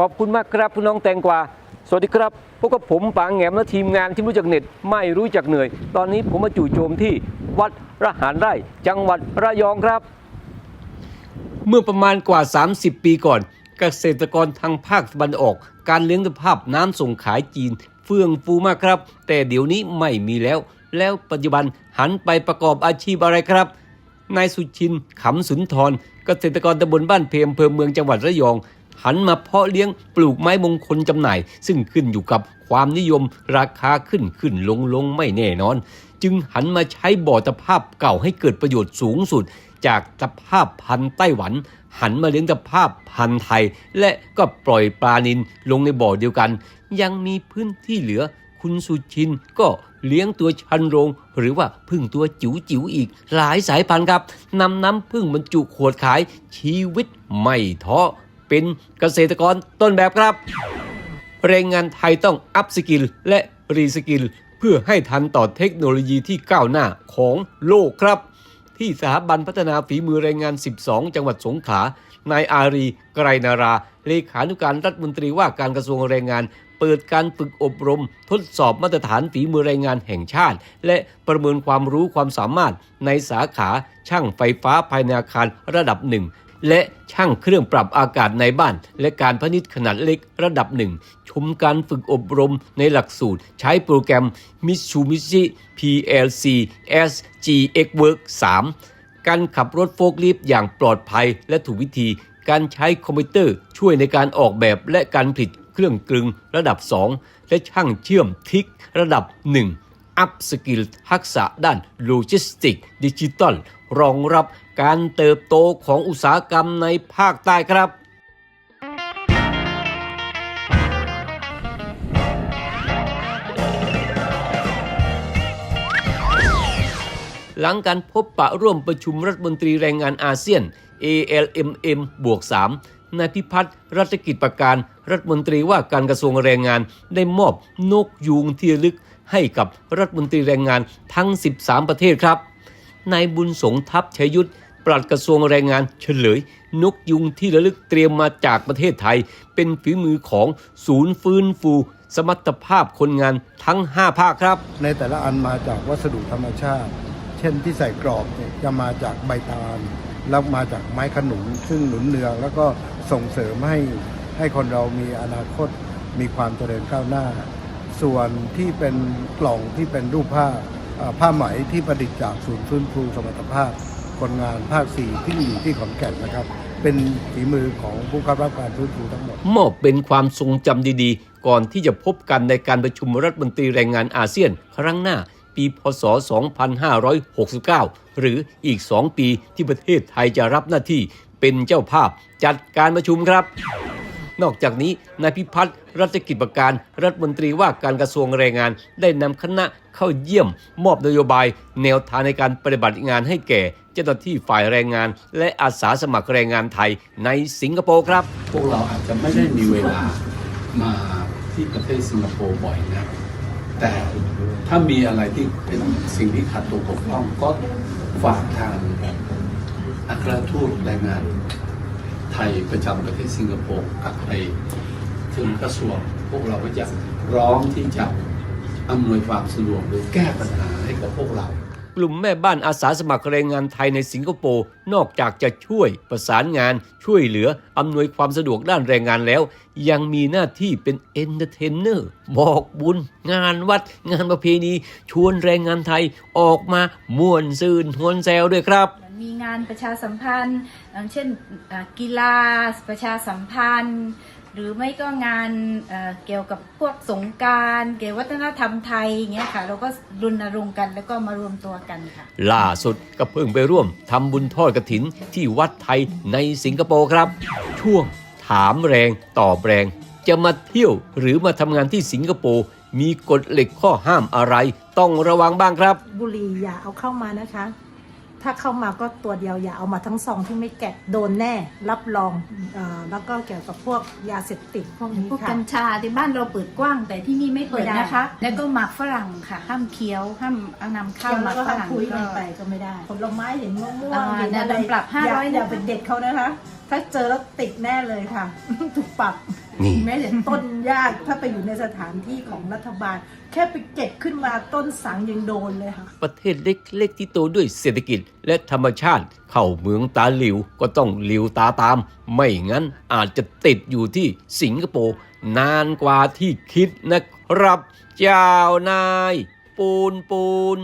ขอบคุณมากครับพี่น้องแตงกวาสวัสดีครับพวกกับผมปางแงมและทีมงานที่รู้จักเน็ดไม่รู้จักเหนื่อย ตอนนี้ผมมาจู่โจมที่วัดระหารไร่ จังหวัดระยองครับ เมื่อประมาณกว่า 30 ปีก่อน เกษตรกรทางภาคตะวันออก การเลี้ยงสภาพน้ำส่งขายจีน เฟื่องฟูมากครับ แต่เดี๋ยวนี้ไม่มีแล้ว แล้วปัจจุบันหันไปประกอบอาชีพอะไรครับนายสุชินขำสุนทรเกษตรกรตำบลบ้านเพมอำเภอเมืองจังหวัดระยอง หันมาเพาะเลี้ยงปลูกไม้มงคลจำหน่าย ซึ่งขึ้นอยู่กับความนิยมราคาขึ้นขึ้นลงลงไม่แน่นอน จึงหันมาใช้บ่อตะภาพเก่าให้เกิดประโยชน์สูงสุด จากตะภาพพันธุ์ไต้หวัน หันมาเลี้ยงตะภาพพันธุ์ไทย และก็ปล่อยปลานินลงในบ่อเดียวกัน ยังมีพื้นที่เหลือคุณสุชินก็เลี้ยงตัวชันโรง หรือว่าพึ่งตัวจิ๋วจิ๋วอีกหลายสายพันธุ์ครับนำน้ำพึ่งบรรจุขวดขายชีวิตไม่ท้อ เป็นเกษตรกรต้นแบบครับ แรงงานไทยต้องอัพสกิลและรีสกิลเพื่อให้ทันต่อเทคโนโลยีที่ก้าวหน้าของโลกครับ ที่สถาบันพัฒนาฝีมือแรงงาน 12 จังหวัดสงขลานายอารี ไกรนารา เลขานุการรัฐมนตรีว่าการกระทรวงแรงงาน เปิดการฝึกอบรม ทดสอบมาตรฐานฝีมือแรงงานแห่งชาติ และประเมินความรู้ความสามารถในสาขาช่างไฟฟ้าภายในอาคารระดับหนึ่ง และช่างเครื่องปรับอากาศในบ้าน และการพณิชย์ขนาดเล็กระดับหนึ่ง ชมการฝึกอบรมในหลักสูตร ใช้โปรแกรม Mitsubishi PLC SGX Work 3 การขับรถโฟล์คลิฟต์อย่างปลอดภัยและถูกวิธี การใช้คอมพิวเตอร์ช่วยในการออกแบบและการผลิตเครื่องกลึงระดับ 2 และช่างเชื่อมทิกระดับ 1อัพสกิลทักษะด้านโลจิสติกดิจิตอล รองรับการเติบโตของอุตสาหกรรมในภาคใต้ครับหลังการพบปะร่วมประชุมรัฐมนตรีแรงงานอาเซียน ALMM บวก 3 นายพิพัฒน์รัชกิจประการ รัฐมนตรีว่าการกระทรวงแรงงานได้มอบนกยูงที่ลึกให้กับรัฐมนตรีแรงงานทั้ง 13 ประเทศครับ นายบุญสงทัพชยุทธปลัดกระทรวงแรงงานเฉลย นกยุงที่ระลึกเตรียมมาจากประเทศไทย เป็นฝีมือของศูนย์ฟื้นฟู สมรรถภาพคนงานทั้ง 5 ภาคครับ ในแต่ละอันมาจากวัสดุธรรมชาติ เช่นที่ใส่กรอบเนี่ยจะมาจากใบตาลแล้วมาจากไม้ขนุนซึ่งหนุนเนืองแล้วก็ส่งเสริมให้ให้คนเรามีอนาคตมีความเจริญก้าวหน้า ส่วนที่เป็นกล่องที่เป็นรูปผ้าเอ่อ ผ้าไหมที่ประดิษฐ์จากศูนย์ฟื้นฟูสมรรถภาพคนงานภาคสี่ที่อยู่ที่ขอนแก่นนะครับ เป็นฝีมือของผู้เข้ารับการฟื้นฟูทั้งหมดมอบเป็นความทรงจำดีๆ ก่อนที่จะพบกันในการประชุมรัฐมนตรีแรงงานอาเซียน ครั้งหน้า ปีพศ 2569 หรืออีก 2 ปีที่ประเทศไทยจะรับหน้าที่เป็นเจ้าภาพจัดการประชุมครับ นอกจากนี้นายพิพัฒน์รัชกิจประการ รัฐมนตรีว่าการกระทรวงแรงงาน ได้นำคณะเข้าเยี่ยม มอบนโยบาย แนวทางในการปฏิบัติงานให้แก่ เจ้าหน้าที่ฝ่ายแรงงาน และอาสาสมัครแรงงานไทยในสิงคโปร์ครับ พวกเราอาจจะไม่ได้มีเวลามาที่ประเทศสิงคโปร์บ่อยนะแต่ถ้ามีอะไรที่เป็นสิ่งที่ขัดตัวบกพร่องก็ฝากทางอัครทูตแรงงาน ไทยประจำประเทศสิงคโปร์กับไปถึงกระทรวงพวกเราก็จะร้อมที่จะอำนวยความสะดวกหรือแก้ปัญหาให้กับพวกเรา กลุ่มแม่บ้านอาสาสมัครแรงงานไทยในสิงคโปร์นอกจากจะช่วยประสานงาน ช่วยเหลือ อำนวยความสะดวกด้านแรงงานแล้ว ยังมีหน้าที่เป็นเอนเตอร์เทนเนอร์บอกบุญ งานวัด งานประเพณี ชวนแรงงานไทยออกมาม่วนซื่นฮวนแซวด้วยครับ มีงานประชาสัมพันธ์อย่างเช่นอ่ากีฬาประชาสัมพันธ์ หรือไม่ก็งานเอ่อเกี่ยวกับพวกสงกรารเกี่ยวกับวัฒนธรรมไทยอย่างเงี้ยค่ะเราก็รณรงค์กันแล้วก็มารวมตัวกันค่ะล่าสุดก็เพิ่งไปร่วมทำบุญทอดกระถินที่วัดไทยในสิงคโปร์ครับ ช่วงถามแรงตอบแรง จะมาเที่ยวหรือมาทำงานที่สิงคโปร์มีกฎเหล็กข้อห้ามอะไร ต้องระวังบ้างครับ บุหรี่อย่าเอาเข้ามานะคะ ถ้าเข้ามาก็ตัวเดียวอย่าเอามาทั้งซองที่ไม่แกะโดนแน่ รับรองเออแล้วก็เกี่ยวกับพวกยาเสพติดพวกนี้พวกค่ะ กัญชาที่บ้านเราเปิดกว้าง แต่ที่นี่ไม่เปิดไม่ได้ นะคะ แล้วก็หมากฝรั่งค่ะ ห้ามเคี้ยว ห้ามเอานำเข้าเคี้ยวหแล้มาวกก็ฝห้ามรั่งคุยกันก็ไปก็ไม่ได้ ผลไม้เห็นม่วงอ่าๆเห็นเนี่ยอะไรโดนปรับ500อย่าอย่านะคะเป็นเด็ดเขานะคะ ถ้าเจอแล้วติดแน่เลยค่ะ ถูกปรับนี่ แม้แต่ต้นยากถ้าไปอยู่ในสถานที่ของรัฐบาล แค่ไปเก็บขึ้นมาต้นสังยังโดนเลยค่ะ ประเทศเล็กๆที่โตด้วยเศรษฐกิจและธรรมชาติ เข้าเมืองตาหลิวก็ต้องหลิวตาตาม ไม่งั้นอาจจะติดอยู่ที่สิงคโปร์นานกว่าที่คิดนะครับ เจ้านาย ปูนปูน